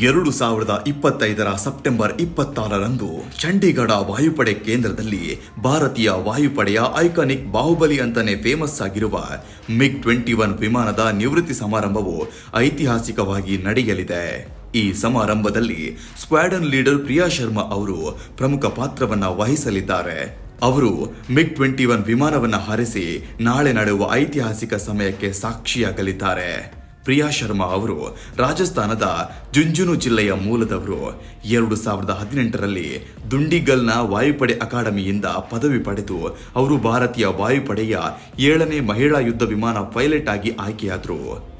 ಎರಡು ಸಾವಿರದ ಇಪ್ಪತ್ತೈದರ ಸೆಪ್ಟೆಂಬರ್ ಇಪ್ಪತ್ತಾರರಂದು ಚಂಡೀಗಢ ವಾಯುಪಡೆ ಕೇಂದ್ರದಲ್ಲಿ ಭಾರತೀಯ ವಾಯುಪಡೆಯ ಐಕಾನಿಕ್ ಬಾಹುಬಲಿ ಅಂತಾನೆ ಫೇಮಸ್ ಆಗಿರುವ ಮಿಗ್ ಟ್ವೆಂಟಿ ಒನ್ ವಿಮಾನದ ನಿವೃತ್ತಿ ಸಮಾರಂಭವು ಐತಿಹಾಸಿಕವಾಗಿ ನಡೆಯಲಿದೆ. ಈ ಸಮಾರಂಭದಲ್ಲಿ ಸ್ಕ್ವಾಡನ್ ಲೀಡರ್ ಪ್ರಿಯಾ ಶರ್ಮಾ ಅವರು ಪ್ರಮುಖ ಪಾತ್ರವನ್ನು ವಹಿಸಲಿದ್ದಾರೆ. ಅವರು ಮಿಗ್ ಟ್ವೆಂಟಿ ಒನ್ ವಿಮಾನವನ್ನು ಹಾರಿಸಿ ನಾಳೆ ನಡೆಯುವ ಐತಿಹಾಸಿಕ ಸಮಯಕ್ಕೆ ಸಾಕ್ಷಿಯಾಗಲಿದ್ದಾರೆ. ಪ್ರಿಯಾ ಶರ್ಮಾ ಅವರು ರಾಜಸ್ಥಾನದ ಜುಂಜುನು ಜಿಲ್ಲೆಯ ಮೂಲದವರು. ಎರಡು ಸಾವಿರದ ಹದಿನೆಂಟರಲ್ಲಿ ದುಂಡಿಗಲ್ನ ವಾಯುಪಡೆ ಅಕಾಡೆಮಿಯಿಂದ ಪದವಿ ಪಡೆದು ಅವರು ಭಾರತೀಯ ವಾಯುಪಡೆಯ ಏಳನೇ ಮಹಿಳಾ ಯುದ್ಧ ವಿಮಾನ ಪೈಲಟ್ ಆಗಿ ಆಯ್ಕೆಯಾದರು.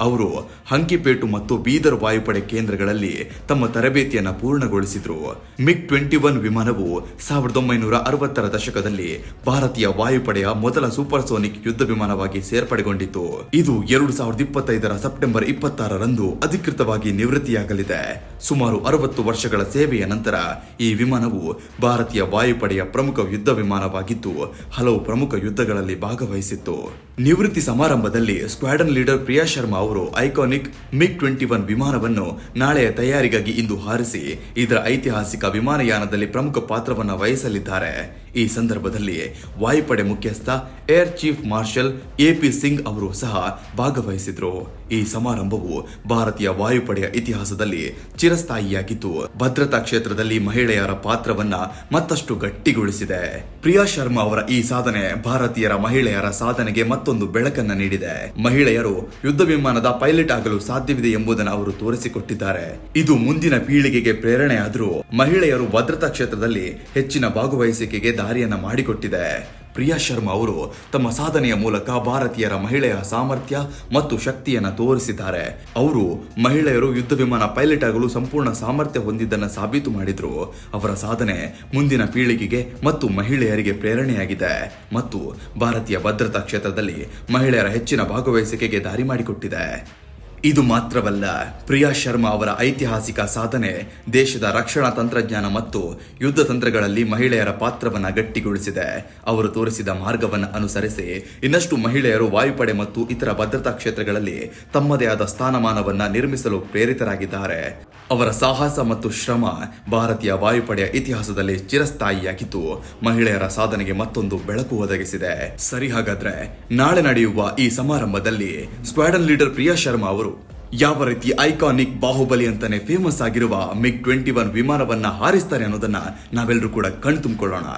ಅವರು ಹಂಕಿಪೇಟು ಮತ್ತು ಬೀದರ್ ವಾಯುಪಡೆ ಕೇಂದ್ರಗಳಲ್ಲಿ ತಮ್ಮ ತರಬೇತಿಯನ್ನು ಪೂರ್ಣಗೊಳಿಸಿದ್ರು. ಮಿಗ್ ಟ್ವೆಂಟಿ ಒನ್ ವಿಮಾನವು ಸಾವಿರದ ಒಂಬೈನೂರ ಅರವತ್ತರ ದಶಕದಲ್ಲಿ ಭಾರತೀಯ ವಾಯುಪಡೆಯ ಮೊದಲ ಸೂಪರ್ಸೋನಿಕ್ ಯುದ್ಧ ವಿಮಾನವಾಗಿ ಸೇರ್ಪಡೆಗೊಂಡಿತು ಇದು ಎರಡು ಸಾವಿರದ ಇಪ್ಪತ್ತೈದರ ಸೆಪ್ಟೆಂಬರ್ ಇಪ್ಪತ್ತಾರರಂದು ಅಧಿಕೃತವಾಗಿ ನಿವೃತ್ತಿಯಾಗಲಿದೆ. ಸುಮಾರು ಅರವತ್ತು ವರ್ಷಗಳ ಸೇವೆಯ ನಂತರ ಈ ವಿಮಾನವು ಭಾರತೀಯ ವಾಯುಪಡೆಯ ಪ್ರಮುಖ ಯುದ್ಧ ವಿಮಾನವಾಗಿದ್ದು, ಹಲವು ಪ್ರಮುಖ ಯುದ್ಧಗಳಲ್ಲಿ ಭಾಗವಹಿಸಿತ್ತು. ನಿವೃತ್ತಿ ಸಮಾರಂಭದಲ್ಲಿ ಸ್ಕ್ವಾಡನ್ ಲೀಡರ್ ಪ್ರಿಯಾ ಶರ್ಮಾ ಅವರು ಐಕಾನಿಕ್ ಮಿಗ್ ಟ್ವೆಂಟಿ ಒನ್ ವಿಮಾನವನ್ನು ನಾಳೆಯ ತಯಾರಿಗಾಗಿ ಇಂದು ಹಾರಿಸಿ ಇದರ ಐತಿಹಾಸಿಕ ವಿಮಾನಯಾನದಲ್ಲಿ ಪ್ರಮುಖ ಪಾತ್ರವನ್ನು ವಹಿಸಲಿದ್ದಾರೆ. ಈ ಸಂದರ್ಭದಲ್ಲಿ ವಾಯುಪಡೆ ಮುಖ್ಯಸ್ಥ, Air Chief Marshal AP Singh ಅವರು ಸಹ ಭಾಗವಹಿಸಿದ್ರು. ಈ ಸಮಾರಂಭವು ಭಾರತೀಯ ವಾಯುಪಡೆಯ ಇತಿಹಾಸದಲ್ಲಿ ಚಿರಸ್ಥಾಯಿಯಾಗಿದ್ದು, ಭದ್ರತಾ ಕ್ಷೇತ್ರದಲ್ಲಿ ಮಹಿಳೆಯರ ಪಾತ್ರವನ್ನ ಮತ್ತಷ್ಟು ಗಟ್ಟಿಗೊಳಿಸಿದೆ. ಪ್ರಿಯಾ ಶರ್ಮಾ ಅವರ ಈ ಸಾಧನೆ ಭಾರತೀಯರ ಮಹಿಳೆಯರ ಸಾಧನೆಗೆ ಮತ್ತೊಂದು ಬೆಳಕನ್ನ ನೀಡಿದೆ. ಮಹಿಳೆಯರು ಯುದ್ಧ ವಿಮಾನದ ಪೈಲಟ್ ಆಗಲು ಸಾಧ್ಯವಿದೆ ಎಂಬುದನ್ನು ಅವರು ತೋರಿಸಿಕೊಟ್ಟಿದ್ದಾರೆ. ಇದು ಮುಂದಿನ ಪೀಳಿಗೆಗೆ ಪ್ರೇರಣೆಯಾದರೂ ಮಹಿಳೆಯರು ಭದ್ರತಾ ಕ್ಷೇತ್ರದಲ್ಲಿ ಹೆಚ್ಚಿನ ಭಾಗವಹಿಸಿಕೆಗೆ ದಾರಿಯನ್ನ ಮಾಡಿಕೊಟ್ಟಿದೆ. ಪ್ರಿಯಾ ಶರ್ಮಾ ಅವರು ತಮ್ಮ ಸಾಧನೆಯ ಮೂಲಕ ಭಾರತೀಯರ ಮಹಿಳೆಯ ಸಾಮರ್ಥ್ಯ ಮತ್ತು ಶಕ್ತಿಯನ್ನು ತೋರಿಸಿದ್ದಾರೆ. ಅವರು ಮಹಿಳೆಯರು ಯುದ್ಧ ವಿಮಾನ ಪೈಲಟ್ ಆಗಲು ಸಂಪೂರ್ಣ ಸಾಮರ್ಥ್ಯ ಹೊಂದಿದ್ದನ್ನು ಸಾಬೀತು ಮಾಡಿದ್ರು. ಅವರ ಸಾಧನೆ ಮುಂದಿನ ಪೀಳಿಗೆಗೆ ಮತ್ತು ಮಹಿಳೆಯರಿಗೆ ಪ್ರೇರಣೆಯಾಗಿದೆ ಮತ್ತು ಭಾರತೀಯ ಭದ್ರತಾ ಕ್ಷೇತ್ರದಲ್ಲಿ ಮಹಿಳೆಯರ ಹೆಚ್ಚಿನ ಭಾಗವಹಿಸಿಕೆಗೆ ದಾರಿ ಮಾಡಿಕೊಟ್ಟಿದೆ. ಇದು ಮಾತ್ರವಲ್ಲ, ಪ್ರಿಯಾ ಶರ್ಮಾ ಅವರ ಐತಿಹಾಸಿಕ ಸಾಧನೆ, ದೇಶದ ರಕ್ಷಣಾ ತಂತ್ರಜ್ಞಾನ ಮತ್ತು ಯುದ್ಧ ತಂತ್ರಗಳಲ್ಲಿ ಮಹಿಳೆಯರ ಪಾತ್ರವನ್ನು ಗಟ್ಟಿಗೊಳಿಸಿದೆ. ಅವರು ತೋರಿಸಿದ ಮಾರ್ಗವನ್ನು ಅನುಸರಿಸಿ ಇನ್ನಷ್ಟು ಮಹಿಳೆಯರು ವಾಯುಪಡೆ ಮತ್ತು ಇತರ ಭದ್ರತಾ ಕ್ಷೇತ್ರಗಳಲ್ಲಿ ತಮ್ಮದೇ ಆದ ಸ್ಥಾನಮಾನವನ್ನ ನಿರ್ಮಿಸಲು ಪ್ರೇರಿತರಾಗಿದ್ದಾರೆ. ಅವರ ಸಾಹಸ ಮತ್ತು ಶ್ರಮ ಭಾರತೀಯ ವಾಯುಪಡೆಯ ಇತಿಹಾಸದಲ್ಲಿ ಚಿರಸ್ಥಾಯಿಯಾಗಿದ್ದು, ಮಹಿಳೆಯರ ಸಾಧನೆಗೆ ಮತ್ತೊಂದು ಬೆಳಕು ಒದಗಿಸಿದೆ. ಸರಿ ಹಾಗಾದ್ರೆ, ನಾಳೆ ನಡೆಯುವ ಈ ಸಮಾರಂಭದಲ್ಲಿ ಸ್ಕ್ವಾಡನ್ ಲೀಡರ್ ಪ್ರಿಯಾ ಶರ್ಮಾ ಅವರು ಯಾವ ರೀತಿ ಐಕಾನಿಕ್ ಬಾಹುಬಲಿ ಅಂತಾನೆ ಫೇಮಸ್ ಆಗಿರುವ ಮಿಗ್ ಟ್ವೆಂಟಿ ಒನ್ ವಿಮಾನವನ್ನ ಹಾರಿಸ್ತಾರೆ ಅನ್ನೋದನ್ನ ನಾವೆಲ್ಲರೂ ಕೂಡ ಕಣ್ ತುಂಬಿಕೊಳ್ಳೋಣ